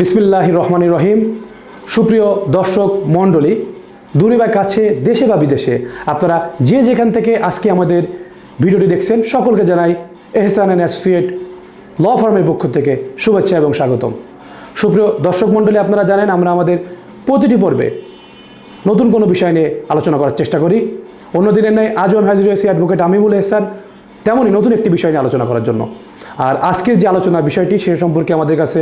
বিসমিল্লাহ রহমান রহিম। সুপ্রিয় দর্শক মণ্ডলী, দূরে বা কাছে, দেশে বা বিদেশে, আপনারা যে যেখান থেকে আজকে আমাদের ভিডিওটি দেখছেন, সকলকে জানাই এহসান অ্যান্ড অ্যাসোসিয়েট ল ফার্মের পক্ষ থেকে শুভেচ্ছা এবং স্বাগতম। সুপ্রিয় দর্শক মণ্ডলী, আপনারা জানেন আমরা আমাদের প্রতিটি পর্বে নতুন কোনো বিষয় নিয়ে আলোচনা করার চেষ্টা করি। অন্য দিনের ন্যায় আজও আমি হাজির হয়েছি অ্যাডভোকেট আমিবুল এহসান। তেমনই নতুন একটি বিষয় নিয়ে আলোচনা করার জন্য। আর আজকের যে আলোচনা বিষয়টি, সে সম্পর্কে আমাদের কাছে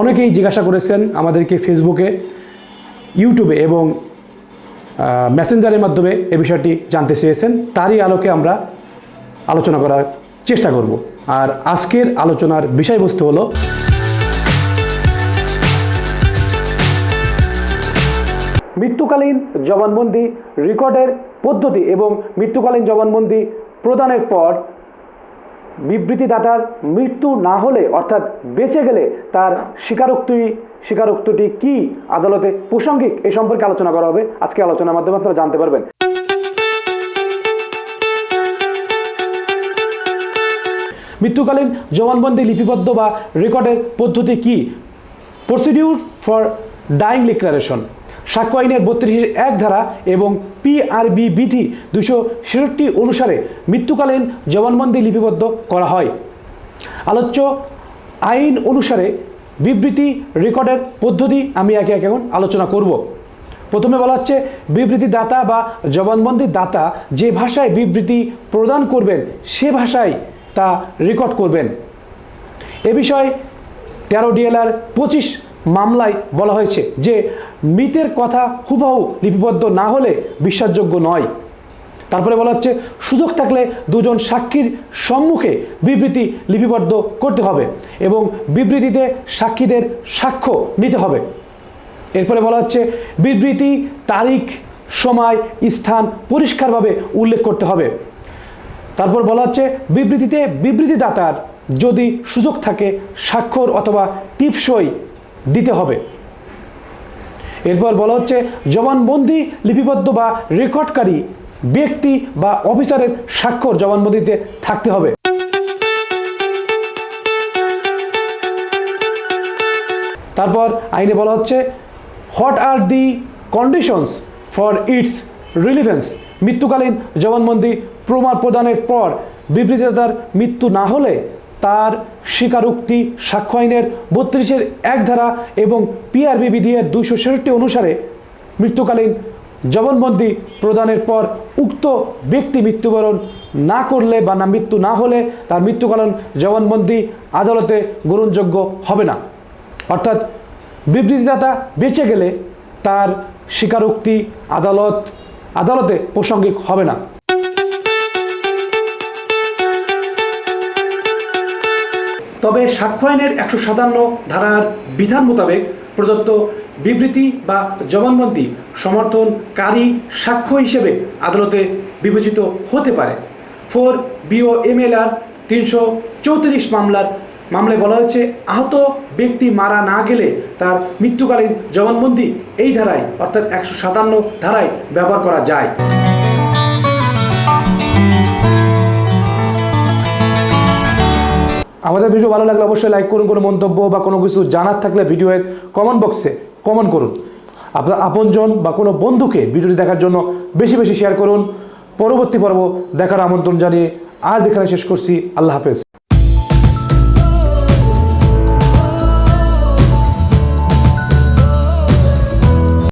অনেকেই জিজ্ঞাসা করেছেন আমাদেরকে ফেসবুকে ইউটিউবে এবং মেসেঞ্জারের মাধ্যমে এ বিষয়টি জানতে চেয়েছেন। তারই আলোকে আমরা আলোচনা করার চেষ্টা করব। আর আজকের আলোচনার বিষয়বস্তু হলো, মৃত্যুকালীন জবানবন্দি রেকর্ডের পদ্ধতি এবং মৃত্যুকালীন জবানবন্দি প্রদানের পর বিবৃতিদাতার মৃত্যু না হলে, অর্থাৎ বেঁচে গেলে তার স্বীকারোক্তি, স্বীকারোক্তটি কি আদালতে প্রাসঙ্গিক এই সম্পর্কে আলোচনা করা হবে। আজকে আলোচনার মাধ্যমে আপনারা জানতে পারবেন। মৃত্যুকালীন জবানবন্দি লিপিবদ্ধ বা রেকর্ডের পদ্ধতি কি? প্রসিডিউর ফর ডাইং ডিক্লারেশন সাক্ষ্য আইনের বত্রিশের এক ধারা এবং পিআরবি বিধি দুশো ছেষট্টি অনুসারে মৃত্যুকালীন জবানবন্দি লিপিবদ্ধ করা হয়। আলোচ্য আইন অনুসারে বিবৃতি রেকর্ডের পদ্ধতি আমি একে একে এখন আলোচনা করব। প্রথমে বলা হচ্ছে বিবৃতি দাতা বা জবানবন্দি দাতা যে ভাষায় বিবৃতি প্রদান করবেন, সে ভাষায় তা রেকর্ড করবেন। এ বিষয়ে তেরো ডিএলআর পঁচিশ মামলায় বলা হয়েছে যে মৃতের কথা হুবাহু লিপিবদ্ধ না হলে বিশ্বাসযোগ্য নয়। তারপরে বলা হচ্ছে, সুযোগ থাকলে দুজন সাক্ষীর সম্মুখে বিবৃতি লিপিবদ্ধ করতে হবে এবং বিবৃতিতে সাক্ষীদের সাক্ষ্য নিতে হবে। এরপরে বলা হচ্ছে, বিবৃতি, তারিখ, সময়, স্থান পরিষ্কারভাবে উল্লেখ করতে হবে। তারপর বলা হচ্ছে, বিবৃতিতে বিবৃতিদাতার যদি সুযোগ থাকে, স্বাক্ষর অথবা টিপসই দিতে হবে। এরপর বলা হচ্ছে, জবানবন্দি লিপিবদ্ধ বা রেকর্ডকারী ব্যক্তি বা অফিসারের স্বাক্ষর জবানবন্দিতে থাকতে হবে। তারপর আইনে বলা হচ্ছে, what are the conditions for its relevance? মৃত্যুকালীন জবানবন্দি প্রমাণ প্রদানের পর বিবৃতিদাতার মৃত্যু না হলে তার স্বীকারোক্তি সাক্ষ্য আইনের বত্রিশের এক ধারা এবং পিআরবি বিধি এর দুশো ছেষট্টি অনুসারে মৃত্যুকালীন জবানবন্দি প্রদানের পর উক্ত ব্যক্তি মৃত্যুবরণ না করলে বা না মৃত্যু না হলে তার মৃত্যুকালীন জবানবন্দি আদালতে গ্রহণযোগ্য হবে না। অর্থাৎ বিবৃতিদাতা বেঁচে গেলে তার স্বীকারোক্তি আদালত, আদালতে প্রাসঙ্গিক হবে না। তবে সাক্ষ্য আইনের একশো সাতান্ন ধারার বিধান মোতাবেক প্রদত্ত বিবৃতি বা জবানবন্দি সমর্থনকারী সাক্ষ্য হিসেবে আদালতে বিবেচিত হতে পারে। ফোর বিও এমএলআর তিনশো চৌত্রিশ মামলার মামলায় বলা হয়েছে, আহত ব্যক্তি মারা না গেলে তার মৃত্যুকালীন জবানবন্দি এই ধারায়, অর্থাৎ একশো সাতান্ন ধারায় ব্যবহার করা যায়। আমাদের ভিডিও ভালো লাগলে অবশ্যই লাইক করুন, কোনো মন্তব্য বা কোনো কিছু জানার থাকলে ভিডিওয়ের কমেন্ট বক্সে কমেন্ট করুন। আপনার আপনজন বা কোনো বন্ধুকে ভিডিওটি দেখার জন্য বেশি বেশি শেয়ার করুন। পরবর্তী পর্ব দেখার আমন্ত্রণ জানিয়ে আজ এখানে শেষ করছি। আল্লাহ হাফেজ।